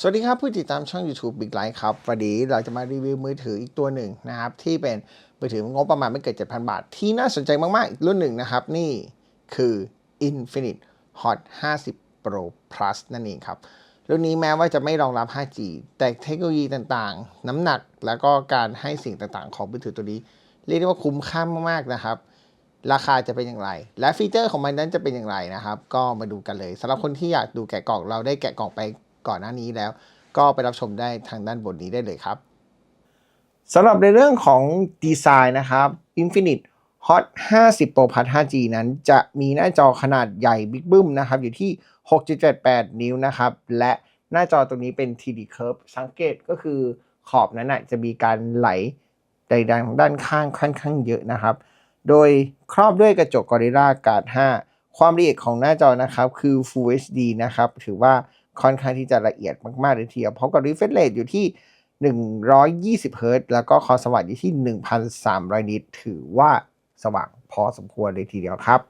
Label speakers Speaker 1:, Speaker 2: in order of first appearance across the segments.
Speaker 1: สวัสดีครับ ผู้ติดตามช่อง YouTube Big Light ครับ วันนี้เราจะมารีวิวมือถืออีกตัวหนึ่งนะครับ ที่เป็นมือถืองบประมาณไม่เกิน 7,000 บาท ที่น่าสนใจมาก ๆ อีกรุ่นหนึ่งนะครับ นี่คือ Infinite Hot 50 Pro Plus นั่นเองครับ รุ่นนี้แม้ว่าจะไม่รองรับ 5G แต่เทคโนโลยีต่างๆ น้ำหนักแล้วก็การให้สิ่งต่างๆ ของมือถือตัวนี้ เรียกได้ว่าคุ้มค่ามาก ๆ นะครับราคาจะเป็นอย่างไร และฟีเจอร์ของมันนั้นจะเป็นอย่างไรนะครับ ก็มาดูกันเลยสำหรับคนที่อยากดูแกะกล่องเราได้แกะกล่องไป ก่อนหน้านี้แล้ว ก็ไปรับชมได้ทางด้านบนนี้ได้เลยครับสำหรับในเรื่องของดีไซน์นะครับ Infinite Hot 50 Pro Plus 5G นั้นจะมีหน้าจอขนาดใหญ่บิ๊กบึ้มนะครับอยู่ที่ 6.78 นิ้วนะครับ และหน้าจอตรงนี้เป็น TD Curve สังเกตก็คือขอบนั้นนะจะมีการไหลใดๆของด้านข้างค่อนข้างเยอะนะครับ โดยครอบด้วยกระจก Gorilla Glass 5 ความละเอียดของหน้าจอนะครับคือ Full HD นะครับ ถือว่า ค่อนข้างที่จะละเอียดมากๆเลยทีเดียวพร้อมกับ refresh rate อยู่ที่ 120 Hz แล้วก็ความสว่างอยู่ที่ 1,300 นิตถือว่าสว่างพอสมควรเลยทีเดียวครับ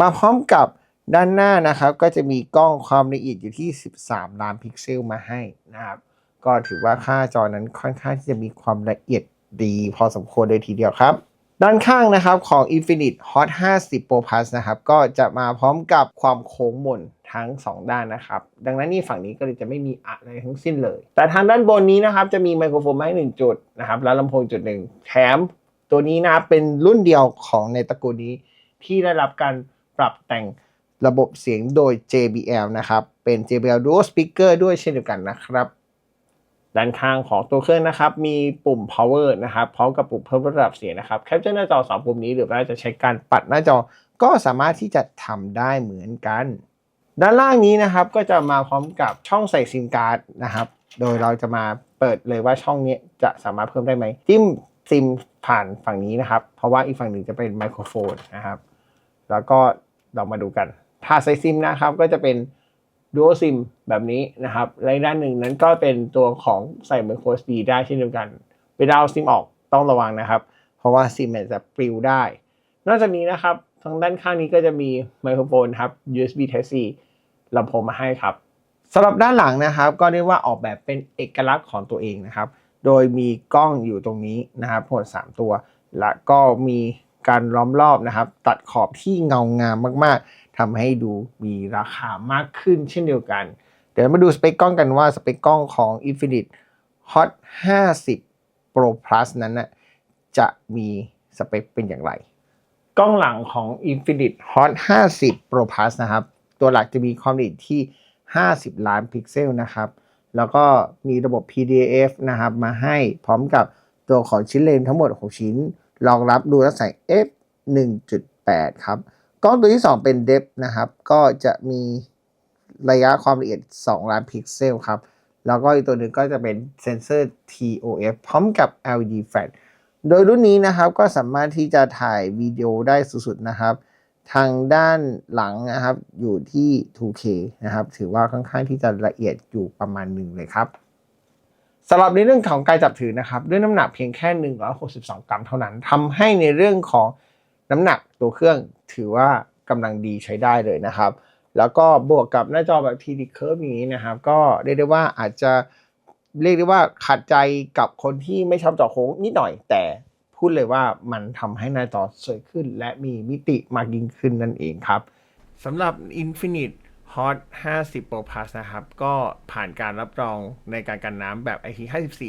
Speaker 1: มาพร้อมกับด้านหน้านะครับ ก็จะมีกล้องความละเอียดอยู่ที่ 13 ล้านพิกเซลมาให้นะครับ ก็ถือว่าค่าจอนั้นค่อนข้างที่จะมีความละเอียดดีพอสมควรเลยทีเดียวครับ ด้านข้างนะครับของ Infinite Hot 50 Pro Plus นะครับก็จะมาพร้อมกับความโค้งมนทั้ง 2 ด้านนะครับ ดังนั้นนี่ฝั่งนี้ก็เลยจะไม่มีอะไรทั้งสิ้นเลย แต่ทางด้านบนนี้นะครับจะมีไมโครโฟนมาให้1จุดนะครับแล้วลำโพงจุดหนึ่งแถมตัวนี้นะครับเป็นรุ่นเดียวของในตระกูลนี้ ที่ได้รับการปรับแต่งระบบเสียงโดย JBL นะครับ เป็น JBL Dual Speaker ด้วยเช่นเดียวกันนะครับ ด้านข้างของตัวเครื่องนะครับ มีปุ่ม power นะครับพร้อมกับปุ่มเพิ่มระดับเสียงนะครับแคปเจอร์หน้าจอสองปุ่มนี้หรือว่าจะใช้การปัดหน้าจอก็สามารถที่จะทำได้เหมือนกัน ด้านล่างนี้นะครับก็จะมาพร้อมกับช่องใส่ซิมการ์ดนะครับ โดยเราจะมาเปิดเลยว่าช่องนี้จะสามารถเพิ่มได้ไหมจิ้มซิมผ่านฝั่งนี้นะครับ เพราะว่าอีกฝั่งหนึ่งจะเป็นไมโครโฟนนะครับ แล้วก็เรามาดูกัน ถ้าใส่ซิมนะครับก็จะเป็น ดูโอซิมแบบนี้นะครับและด้านหนึ่งนั้นก็เป็นตัวของใส่ไมโคร SD ได้เช่นเดียวกันเวลาเอาซิมออกต้องระวังนะครับ เพราะว่าซิมมันจะปลิวได้ นอกจากนี้นะครับทางด้านข้างนี้ก็จะมีไมโครโฟนครับ USB Type C ลำโพงมาให้ครับสำหรับด้านหลังนะครับ ก็เรียกว่าออกแบบเป็นเอกลักษณ์ของตัวเองนะครับ โดยมีกล้องอยู่ตรงนี้นะครับทั้งหมด3ตัว และก็มีการล้อมรอบนะครับ ตัดขอบที่เงางามมาก ทำให้ดูมีราคามากขึ้นเช่นเดียวกัน เดี๋ยวมาดูสเปคกล้องกันว่าสเปคกล้องของ Infinite Hot 50 Pro Plus นั้นนะจะมีสเปคเป็นอย่างไร กล้องหลังของ Infinite Hot 50 Pro Plus นะครับ ตัวหลักจะมีความละเอียดที่ 50 ล้านพิกเซลนะครับ แล้วก็มีระบบ PDAF นะครับ มาให้พร้อมกับตัวของชิ้นเลนทั้งหมด 6 ชิ้น รองรับดูและใส่ f 1.8 ครับ กล้องตัวที่ 2 เป็น d e p นะครับ ก็จะมีระยะความละเอียด 2 ล้านพิกเซลครับ แล้วก็อีกตัวหนึ่งก็จะเป็นเซนเซอร์ TOF พร้อมกับ LED flash โดยรุ่นนี้นะครับก็สามารถที่จะถ่ายวิดีโอได้สุดๆนะครับ ทางด้านหลังนะครับอยู่ที่ 2K นะครับ ถือว่าค่อนข้างที่จะละเอียดอยู่ประมาณหนึ่งเลยครับสำหรับในเรื่องของการจับถือนะครับ ด้วยน้ำหนักเพียงแค่ 162 กรัมเท่านั้นทำให้ในเรื่องของ น้ำหนักตัวเครื่องถือว่ากำลังดีใช้ได้เลยนะครับ แล้วก็บวกกับหน้าจอแบบ TD Curve อย่างนี้นะครับ ก็เรียกได้ว่าอาจจะเรียกได้ว่าขัดใจกับคนที่ไม่ชอบจอโค้งนิดหน่อย แต่พูดเลยว่ามันทำให้หน้าจอสวยขึ้น และมีมิติมากยิ่งขึ้นนั่นเองครับสำหรับ Infinite Hot 50 Pro Plus นะครับ ก็ผ่านการรับรองในการกันน้ำแบบ IP54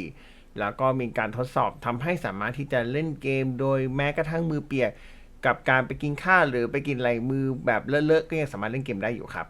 Speaker 1: แล้วก็มีการทดสอบทำให้สามารถที่จะเล่นเกมโดยแม้กระทั่งมือเปียก กับการไปกินข้าวหรือไปกินอะไรมือแบบเลอะๆก็ยังสามารถเล่นเกมได้อยู่ครับ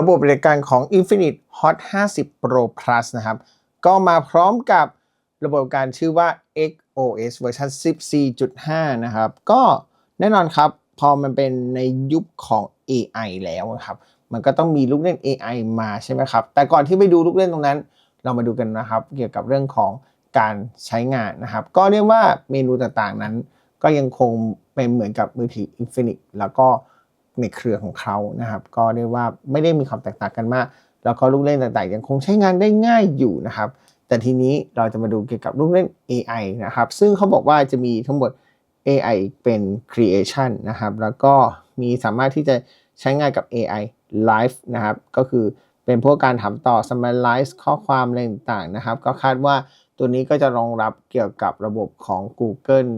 Speaker 1: ระบบบริการของ Infinite Hot 50 Pro Plus นะครับ ก็มาพร้อมกับระบบการชื่อว่า XOS เวอร์ชัน14.5 นะครับ ก็แน่นอนครับ พอมันเป็นในยุคของ AI แล้วครับ มันก็ต้องมีลูกเล่น AI มาใช่ไหมครับ แต่ก่อนที่ไปดูลูกเล่นตรงนั้น เรามาดูกันนะครับ เกี่ยวกับเรื่องของการใช้งานนะครับ ก็เรียกว่าเมนูต่างๆนั้น ก็ยังคงเป็นเหมือนกับมือถือ Infinix แล้วก็ ในเครือของเขานะครับก็เรียกว่าไม่ได้มีความแตกต่างกันมาก แล้วก็ลูกเล่นต่างๆ ยังคงใช้งานได้ง่ายอยู่นะครับ แต่ทีนี้เราจะมาดูเกี่ยวกับลูกเล่น AI นะครับ ซึ่งเขาบอกว่าจะมีทั้งหมด AI เป็น creation นะครับ แล้วก็มีสามารถที่จะใช้งานกับ AI Live นะครับ ก็คือเป็นพวกการถามต่อ summarize ข้อความอะไรต่างๆนะครับ ก็คาดว่าตัวนี้ก็จะรองรับเกี่ยวกับระบบของ Google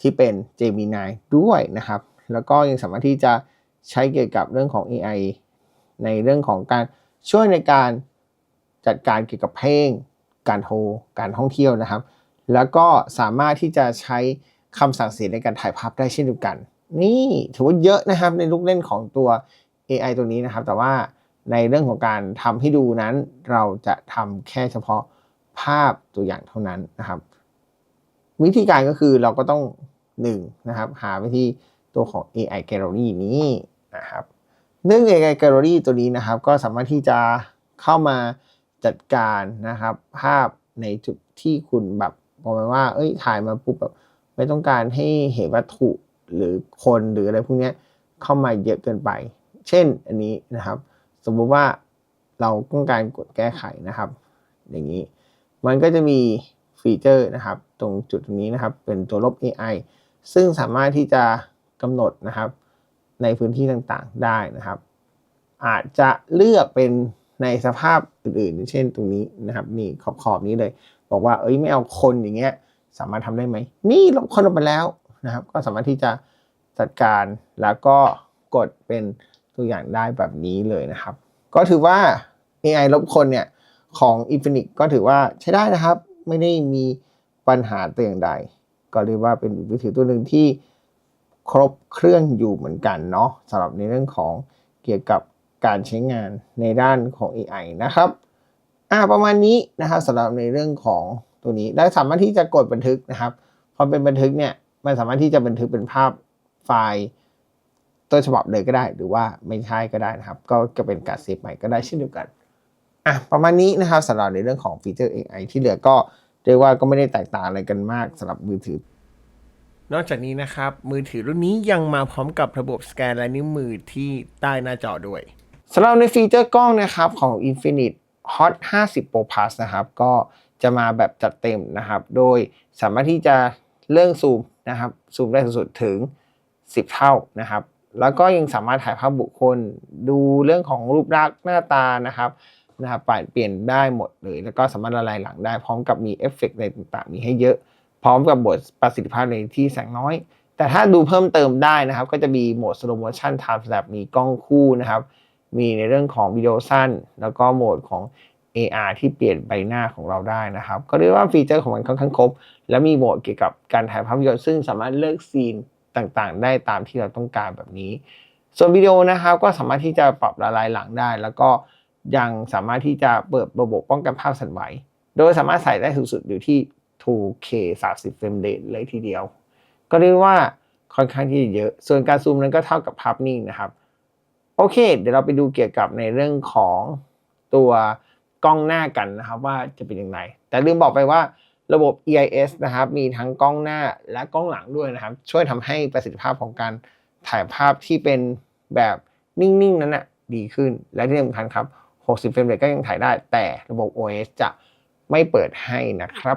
Speaker 1: ที่เป็น Gemini ด้วยนะครับ แล้วก็ยังสามารถที่จะ ใช้เกี่ยวกับเรื่องของ AI ในเรื่องของการช่วยในการจัดการเกี่ยวกับเพลง การโทร การท่องเที่ยวนะครับ แล้วก็สามารถที่จะใช้คำสั่งเสียงในการถ่ายภาพได้เช่นเดียวกัน นี่ถือว่าเยอะนะครับในลูกเล่นของตัว AI ตัวนี้นะครับ แต่ว่าในเรื่องของการทำให้ดูนั้น เราจะทำแค่เฉพาะภาพตัวอย่างเท่านั้นนะครับ วิธีการก็คือเราก็ต้อง1นะครับหาไปที่ตัวของ AI Gallery นี้ นะครับเรื่อง AI Gallery ตัวนี้นะครับ ก็สามารถที่จะเข้ามาจัดการนะครับ ภาพในจุดที่คุณแบบบอกไปว่า เอ้ยถ่ายมาปุ๊บแบบไม่ต้องการให้เห็นวัตถุหรือคนหรืออะไรพวกนี้เข้ามาเยอะเกินไป เช่นอันนี้นะครับ สมมุติว่าเราต้องการกดแก้ไขนะครับ อย่างนี้ มันก็จะมีฟีเจอร์นะครับ ตรงจุดตรงนี้นะครับ เป็นตัวลบ AI ซึ่งสามารถที่จะกำหนดนะครับ ในพื้นที่ต่างๆได้นะครับ อาจจะเลือกเป็นในสภาพอื่นๆ เช่นตรงนี้นะครับ นี่ขอบๆนี้เลย บอกว่าเอ้ยไม่เอาคนอย่างเงี้ยสามารถทำได้ไหม นี่ลบคนออกไปแล้วนะครับ ก็สามารถที่จะจัดการแล้วก็กดเป็นตัวอย่างได้แบบนี้เลยนะครับ ก็ถือว่า AI ลบคนเนี่ยของ Infinix ก็ถือว่าใช้ได้นะครับ ไม่ได้มีปัญหาแต่อย่างใด ก็เรียกว่าเป็นมือถือตัวหนึ่งที่ ครบเครื่องอยู่เหมือนกันเนาะสำหรับในเรื่องของเกี่ยวกับการใช้งานในด้านของ AI นะครับอ่าประมาณนี้นะครับสำหรับในเรื่องของตัวนี้และสามารถที่จะกดบันทึกนะครับพอเป็นบันทึกเนี่ยมันสามารถที่จะบันทึกเป็นภาพไฟล์ต้นฉบับเลยก็ได้ หรือว่าไม่ใช่ก็ได้นะครับ ก็จะเป็นการเซฟใหม่ก็ได้เช่นเดียวกันอะประมาณนี้นะครับสำหรับในเรื่องของฟีเจอร์ AI ที่เหลือก็เรียกว่าก็ไม่ได้แตกต่างอะไรกันมากสำหรับมือถือ นอกจากนี้นะครับ มือถือรุ่นนี้ยังมาพร้อมกับระบบสแกนลายนิ้วมือที่ใต้หน้าจอด้วยสำหรับในฟีเจอร์กล้องนะครับของ Infinix Hot 50 Pro Plus นะครับ ก็จะมาแบบจัดเต็มนะครับ โดยสามารถที่จะเรื่องซูมนะครับซูมได้สูงสุดถึง 10 เท่านะครับ แล้วก็ยังสามารถถ่ายภาพบุคคล ดูเรื่องของรูปลักษณ์หน้าตานะครับนะครับเปลี่ยนได้หมดเลย แล้วก็สามารถละลายหลังได้พร้อมกับมีเอฟเฟกต์อะไรต่างๆ มีให้เยอะ พร้อมกับบทประสิทธิภาพในที่แสงน้อย แต่ถ้าดูเพิ่มเติมได้นะครับ ก็จะมีโหมด slow motion time lapse มีกล้องคู่นะครับ มีในเรื่องของวิดีโอสั้น แล้วก็โหมดของ AR ที่เปลี่ยนใบหน้าของเราได้นะครับ ก็เรียกว่าฟีเจอร์ของมันค่อนข้างครบ และมีโหมดเกี่ยวกับการถ่ายภาพยนตร์ซึ่งสามารถเลือกซีนต่างๆ ได้ตามที่เราต้องการแบบนี้ ส่วนวิดีโอนะครับก็สามารถที่จะปรับละลายหลังได้ แล้วก็ยังสามารถที่จะเปิดระบบป้องกันภาพสั่นไหว โดยสามารถใส่ได้สูงสุดอยู่ที่ 2K 30เฟรมเรทเลยทีเดียว ก็เรียกว่าค่อนข้างที่จะเยอะ ส่วนการซูมนั้นก็เท่ากับภาพนิ่งนะครับ โอเค เดี๋ยวเราไปดูเกี่ยวกับในเรื่องของตัวกล้องหน้ากันนะครับว่าจะเป็นยังไงแต่ลืมบอกไปว่าระบบ EIS นะครับ มีทั้งกล้องหน้าและกล้องหลังด้วยนะครับ ช่วยทำให้ประสิทธิภาพของการถ่ายภาพที่เป็นแบบนิ่งๆนั้นนะดีขึ้น และที่สำคัญครับ 60 เฟรมเรทก็ยังถ่ายได้ แต่ระบบ OS จะไม่เปิดให้นะครับ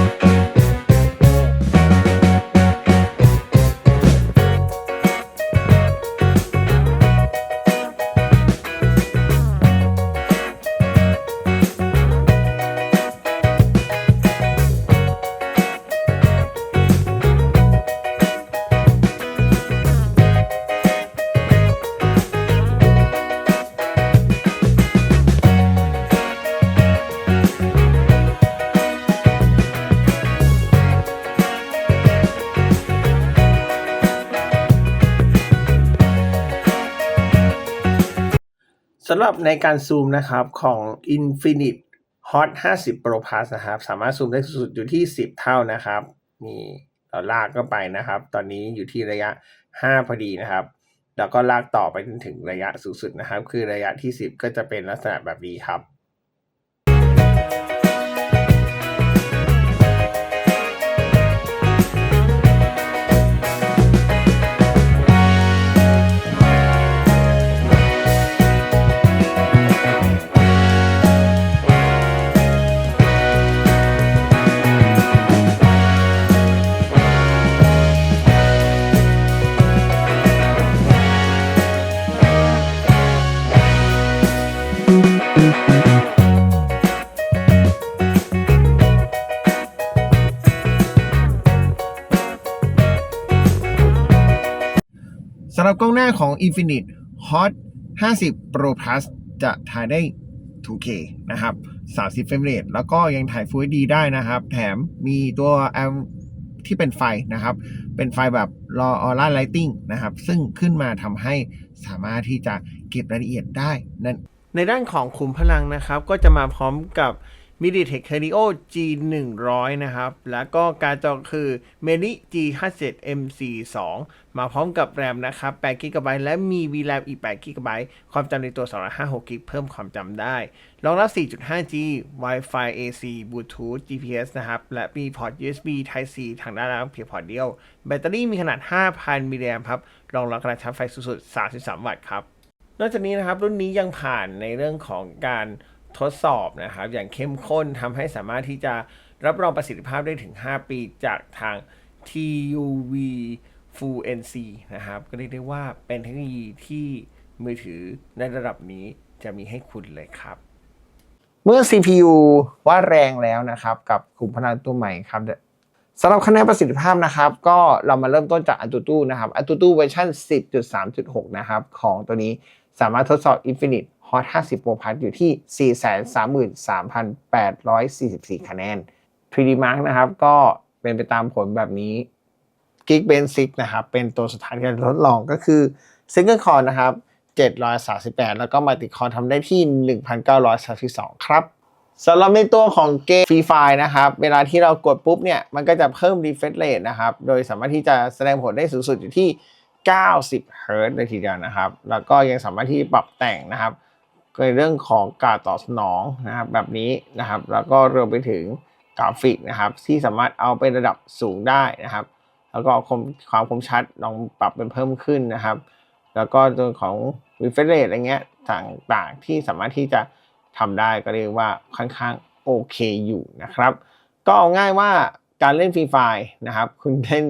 Speaker 1: ำหรับในการซูมนะครับของ Infinix Hot 50 Pro Plus นะครับ สามารถซูมได้สุดอยู่ที่ 10 เท่านะครับมีเราลากก็ไปนะครับ ตอนนี้อยู่ที่ระยะ 5 พอดีนะครับ แล้วก็ลากต่อไปจนถึงระยะสูงสุดนะครับ คือระยะที่ 10 ก็จะเป็นลักษณะแบบนี้ครับ กล้องหน้าของ Infinite Hot 50 Pro Plus จะถ่ายได้ 2K นะครับ 30 เฟรมเรทแล้วก็ยังถ่าย Full HD ได้นะครับ แถมมีตัว L ที่เป็นไฟนะครับ เป็นไฟแบบ Raw Aura Lighting นะครับ ซึ่งขึ้นมาทำให้สามารถที่จะเก็บรายละเอียดได้นั่นในด้านของขุมพลังนะครับ ก็จะมาพร้อมกับ MediaTek Helio G100 นะครับ แล้วก็การจอคือ Meli G57 MC2 มาพร้อมกับแรมนะครับ 8 GB และมี VRAM อีก 8 GB ความจำในตัว 256 GB เพิ่มความจำได้ รองรับ 4.5G Wi-Fi AC Bluetooth GPS นะครับ และมีพอร์ต USB Type C ทางด้านล่างเพียงพอร์ตเดียว แบตเตอรี่มีขนาด 5,000มิลลิแอมป์ครับ รองรับการชาร์จไฟสูงสุด 33 วัตต์ครับ นอกจากนี้นะครับรุ่นนี้ยังผ่านในเรื่องของการ ทดสอบนะครับ อย่างเข้มข้นทำให้สามารถที่จะรับรองประสิทธิภาพได้ถึง 5 ปีจากทาง TUV Full NC นะครับ ก็เรียกได้ว่าเป็นเทคโนโลยีที่มือถือในระดับนี้จะมีให้คุณเลยครับ เมื่อ CPU ว่าแรงแล้วนะครับ กับกลุ่มพลังตัวใหม่ครับสำหรับคะแนนประสิทธิภาพนะครับ ก็เรามาเริ่มต้นจาก AnTuTu นะครับ AnTuTu เวอร์ชัน10.3.6 นะครับ ของตัวนี้สามารถทดสอบ Infinite Hot 50 Pro Plus อยู่ที่ 433,844 คะแนน 3D Mark นะครับ ก็เป็นไปตามผลแบบนี้ Geekbench 6นะครับ เป็นตัวสุดท้ายที่เรทดลองก็คือ Single Core นะครับ 738 แล้วก็ Multi Core ทำได้ที่ 1,932 ครับสำหรับในตัวของเกม Free Fire นะครับ เวลาที่เรากดปุ๊บเนี่ย มันก็จะเพิ่ม refresh rate นะครับ โดยสามารถที่จะแสดงผลได้สูงสุดอยู่ที่ 90เฮิร์ตซ์เลยทีเดียวนะครับ แล้วก็ยังสามารถที่ปรับแต่งนะครับ ในเรื่องของการตอบสนองนะครับแบบนี้นะครับ แล้วก็รวมไปถึงกราฟิกนะครับ ที่สามารถเอาไประดับสูงได้นะครับ แล้วก็คมความคมชัดลองปรับเป็นเพิ่มขึ้นนะครับ แล้วก็ตัวของ refresh rate อะไรเงี้ยต่างๆ ที่สามารถที่จะทำได้ก็เรียกว่าค่อนข้างโอเคอยู่นะครับ ก็เอาง่ายว่าการเล่นฟรีไฟนะครับ คุณเล่น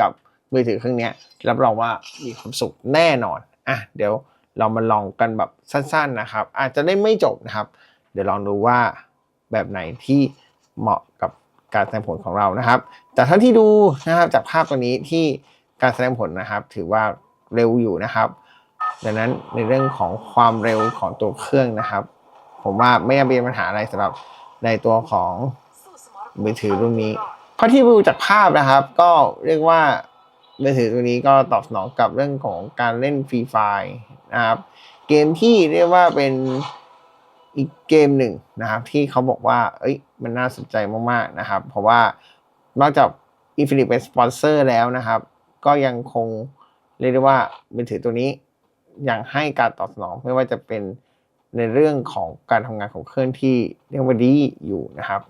Speaker 1: กับมือถือเครื่องนี้รับรองว่ามีความสุขแน่นอนอะเดี๋ยว เรามาลองกันแบบสั้นๆนะครับ อาจจะได้ไม่จบนะครับ เดี๋ยวลองดูว่าแบบไหนที่เหมาะกับการแสดงผลของเรานะครับจากท่านที่ดูนะครับจากภาพตัวนี้ที่การแสดงผลนะครับ ถือว่าเร็วอยู่นะครับ ดังนั้นในเรื่องของความเร็วของตัวเครื่องนะครับ ผมว่าไม่ยังเป็นปัญหาอะไรสำหรับในตัวของมือถือรุ่นนี้เพราะที่ดูจากภาพนะครับ ก็เรียกว่ามือถือตัวนี้ก็ตอบสนองกับเรื่องของการเล่นฟรีไฟ นะครับเกมที่เรียกว่าเป็นอีกเกมหนึ่งนะครับ ที่เขาบอกว่า เอ้ยมันน่าสนใจมากๆนะครับ เพราะว่านอกจาก Infinite เป็นสปอนเซอร์แล้วนะครับ ก็ยังคงเรียกได้ว่ามือถือตัวนี้ยังให้การตอบสนองไม่ว่าจะเป็นในเรื่องของการทำงานของเครื่องที่เรียกว่าดีอยู่นะครับ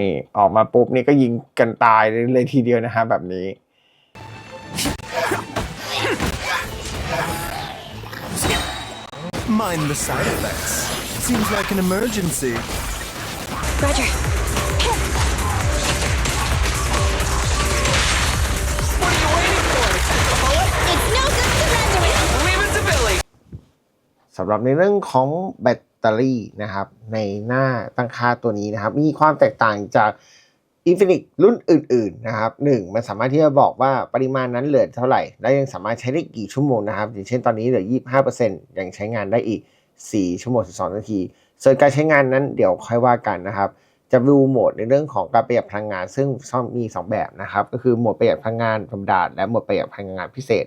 Speaker 1: นี่ออกมาปุ๊บนี่ก็ยิงกันตายเลยทีเดียวนะฮะแบบนี้
Speaker 2: Mind the side effects. Seems like an emergency.
Speaker 3: Roger. It's no good surrendering.
Speaker 1: สำหรับในเรื่องของแบตเตอรี่นะครับในหน้าตั้งค่าตัวนี้นะครับ มีความแตกต่างจาก Infinix รุ่นอื่นๆนะครับหนึ่งมันสามารถที่จะบอกว่าปริมาณนั้นเหลือเท่าไหร่ และยังสามารถใช้ได้กี่ชั่วโมงนะครับ อย่างเช่นตอนนี้เหลือ 25%ยังใช้งานได้อีก 4 ชั่วโมง 12 นาที ส่วนการใช้งานนั้นเดี๋ยวค่อยว่ากันนะครับ จะดูโหมดในเรื่องของการประหยัดพลังงาน ซึ่งมี 2 แบบนะครับ ก็คือโหมดประหยัดพลังงานธรรมดาและโหมดประหยัดพลังงานพิเศษ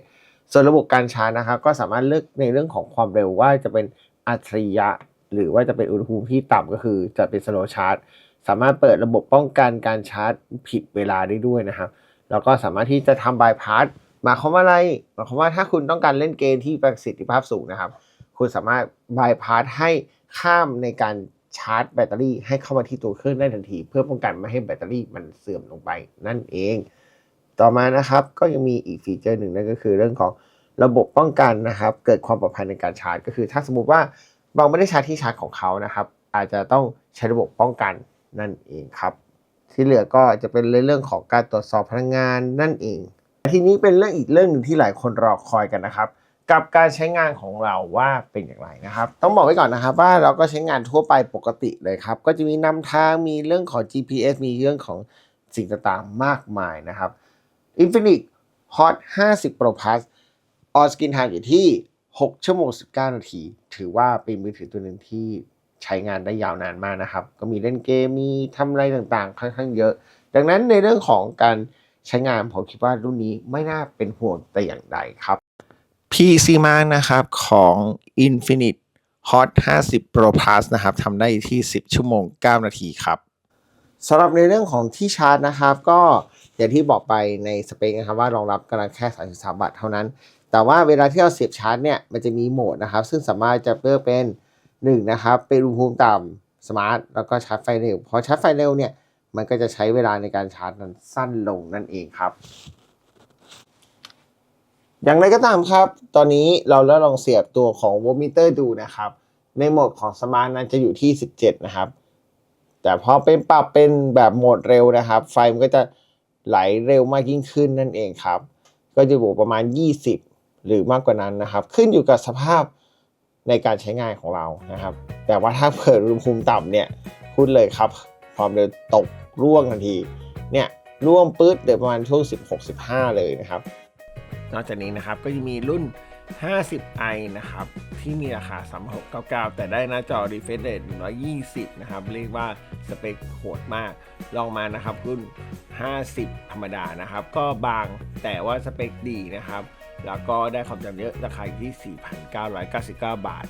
Speaker 1: ส่วนระบบการชาร์จนะครับ ก็สามารถเลือกในเรื่องของความเร็วว่าจะเป็นอัจฉริยะ หรือว่าจะเป็นอุณหภูมิที่ต่ำก็คือจะเป็น slow charge สามารถเปิดระบบป้องกันการชาร์จผิดเวลาได้ด้วยนะครับแล้วก็สามารถที่จะทำบายพาสหมายความว่าอะไรหมายความว่าถ้าคุณต้องการเล่นเกมที่ประสิทธิภาพสูงนะครับ คุณสามารถบายพาสให้ข้ามในการชาร์จแบตเตอรี่ให้เข้ามาที่ตัวเครื่องได้ทันที เพื่อป้องกันไม่ให้แบตเตอรี่มันเสื่อมลงไปนั่นเอง ต่อมานะครับก็ยังมีอีกฟีเจอร์หนึ่งนั่นก็คือเรื่องของระบบป้องกันนะครับ เกิดความปลอดภัยในการชาร์จ ก็คือถ้าสมมุติว่า เราไม่ได้ชาร์จที่ชาร์จของเขานะครับ อาจจะต้องใช้ระบบป้องกันนั่นเองครับ ที่เหลือก็จะเป็นเรื่องของการตรวจสอบพลังงานนั่นเอง ทีนี้เป็นเรื่องอีกเรื่องหนึ่งที่หลายคนรอคอยกันนะครับกับการใช้งานของเราว่าเป็นอย่างไรนะครับ ต้องบอกไว้ก่อนนะครับว่าเราก็ใช้งานทั่วไปปกติเลยครับ ก็จะมีนำทางมีเรื่องของ GPS มีเรื่องของสิ่งต่างๆมากมายนะครับ Infinix Hot 50 Pro Plus ออสกิน time อยู่ที่ 6 ชั่วโมง 19 นาที ถือว่าเป็นมือถือตัวหนึ่งที่ใช้งานได้ยาวนานมากนะครับ ก็มีเล่นเกม มีทำอะไรต่างๆ ค่อนข้างเยอะ ดังนั้นในเรื่องของการใช้งานผมคิดว่ารุ่นนี้ไม่น่าเป็นห่วงแต่อย่างใดครับ PC Mark นะครับของ Infinite Hot 50 Pro Plus นะครับทำได้ที่ 10 ชั่วโมง 9 นาทีครับสำหรับในเรื่องของที่ชาร์จนะครับ ก็อย่างที่บอกไปในสเปคนะครับว่ารองรับกำลังแค่ 33 วัตต์เท่านั้น แต่ว่าเวลาที่เราเสียบชาร์จเนี่ยมันจะมีโหมดนะครับ ซึ่งสามารถจะเลือกเป็น1นะครับเป็นอุณหภูมิต่ำสมาร์ทแล้วก็ชาร์จไฟเร็วพอชาร์จไฟเร็วเนี่ยมันก็จะใช้เวลาในการชาร์จนั้นสั้นลงนั่นเองครับ อย่างไรก็ตามครับ ตอนนี้เราได้ลองเสียบตัวของโวลต์มิเตอร์ดูนะครับ ในโหมดของสมาร์ทนั้นจะอยู่ที่ 17 นะครับ แต่พอเป็นปรับเป็นแบบโหมดเร็วนะครับ ไฟมันก็จะไหลเร็วมากยิ่งขึ้นนั่นเองครับ ก็จะอยู่ประมาณ 20 หรือมากกว่านั้นนะครับ ขึ้นอยู่กับสภาพในการใช้งานของเรานะครับ แต่ว่าถ้าเปิดอุณหภูมิต่ำเนี่ยพูดเลยครับ ความเร็วตกร่วงทันทีเนี่ยร่วงปื๊ดเดี๋ยวประมาณช่วง 16-15 เลยนะครับ นอกจากนี้นะครับก็จะมีรุ่น 50i นะครับ ที่มีราคา 3699 แต่ได้หน้าจอ refresh rate 120 นะครับ เรียกว่าสเปคโหดมาก ลองมานะครับรุ่น 50 ธรรมดานะครับ ก็บางแต่ว่าสเปคดีนะครับ แล้วก็ได้ความจำเยอะราคาอยู่ที่ 4,999 บาท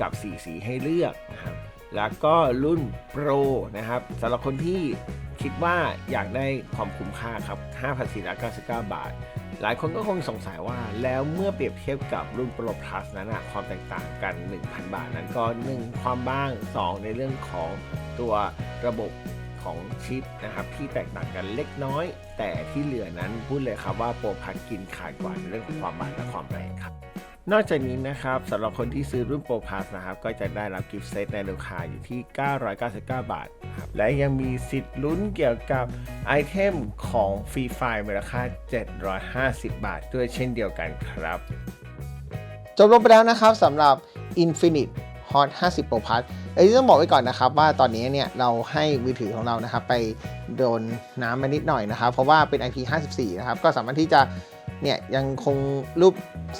Speaker 1: กับ 4 สีให้เลือกนะครับแล้วก็รุ่น Pro นะครับสำหรับคนที่คิดว่าอยากได้ความคุ้มค่าครับ 5,499 บาท หลายคนก็คงสงสัยว่าแล้วเมื่อเปรียบเทียบกับรุ่น Pro Plus นั้นอะความแตกต่างกัน 1,000 บาทนั้นก็ 1 ความบ้าง 2 ในเรื่องของตัวระบบ ของชิปนะครับที่แตกต่างกันเล็กน้อย แต่ที่เหลือนั้นพูดเลยครับว่า Pro Plus กินขาดกว่าในเรื่องของความบางและความแรงครับนอกจากนี้นะครับสำหรับคนที่ซื้อรุ่น Pro Plus นะครับก็จะได้รับกิฟต์เซตในราคาอยู่ที่ 999 บาทครับและยังมีสิทธิ์ลุ้นเกี่ยวกับไอเทมของฟรีไฟล์มูลค่า 750 บาท ด้วยเช่นเดียวกันครับ จบลงไปแล้วนะครับสำหรับ Infinite Hot 50 Pro Plus เอ้ยต้องบอกไว้ก่อนนะครับว่าตอนนี้เนี่ยเราให้มือถือของเรานะครับไปโดนน้ำมานิดหน่อยนะครับ เพราะว่าเป็น IP54 นะครับก็สามารถที่จะเนี่ยยังคงรูป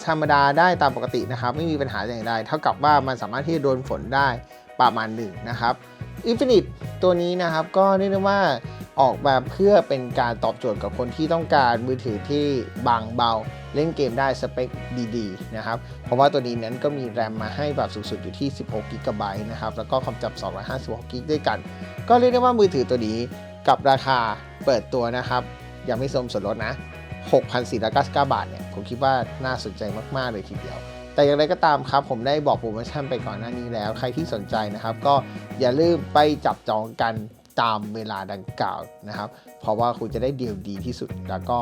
Speaker 1: ธรรมดาได้ตามปกตินะครับ ไม่มีปัญหาอย่างใดเท่ากับว่ามันสามารถที่จะโดนฝนได้ประมาณหนึ่งนะครับ Infinite ตัวนี้นะครับก็เรียกได้ว่าออกแบบเพื่อเป็นการตอบโจทย์กับคนที่ต้องการมือถือที่บางเบา เล่นเกมได้สเปคดีๆนะครับ เพราะว่าตัวนี้นั้นก็มีแรมมาให้แบบสูงสุดอยู่ที่ 16 g b นะครับ แล้วก็ความจำ256 g b ด้วยกัน ก็เรียกได้ว่ามือถือตัวนี้กับราคาเปิดตัวนะครับยังไม่สมส่วนลดนะ 6,499 บาทเนี่ยผมคิดว่าน่าสนใจมาก ๆ เลยทีเดียว แต่อย่างไรก็ตามครับ ผมได้บอกโปรโมชั่นไปก่อนหน้านี้แล้ว ใครที่สนใจนะครับ ก็อย่าลืมไปจับจองกันตามเวลาดังกล่าวนะครับ เพราะว่าคุณจะได้เดียวดีที่สุดแล้วก็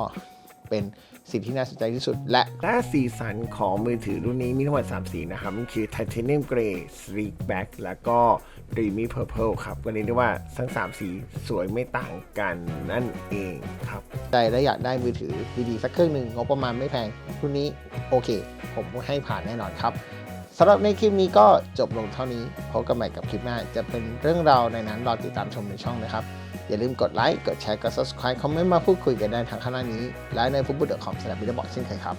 Speaker 1: เป็น สิ่งที่น่าสนใจที่สุด และและสีสันของมือถือรุ่นนี้มีทั้งหมด3สีนะครับมันคือ Titanium Grey Sleek Black แล้วก็ Dreamy Purple ครับก็เรียกได้ว่าทั้ง 3 สีสวยไม่ต่างกันนั่นเองครับใจและอยากได้มือถือดีๆสักเครื่องหนึ่งงบประมาณไม่แพงรุ่นนี้โอเค ผมให้ผ่านแน่นอนครับสำหรับในคลิปนี้ก็จบลงเท่านี้พบกันใหม่กับคลิปหน้า จะเป็นเรื่องราวในนั้นรอติดตามชมในช่องนะครับ อย่าลืมกดไลค์กดแชร์กด subscribe คอมเมนต์มาพูดคุยกันได้ทางข้างล่างนี้ และในฟุตบอลเดอะคอมสำหรับวิดีโอบอกเช่นเคยครับ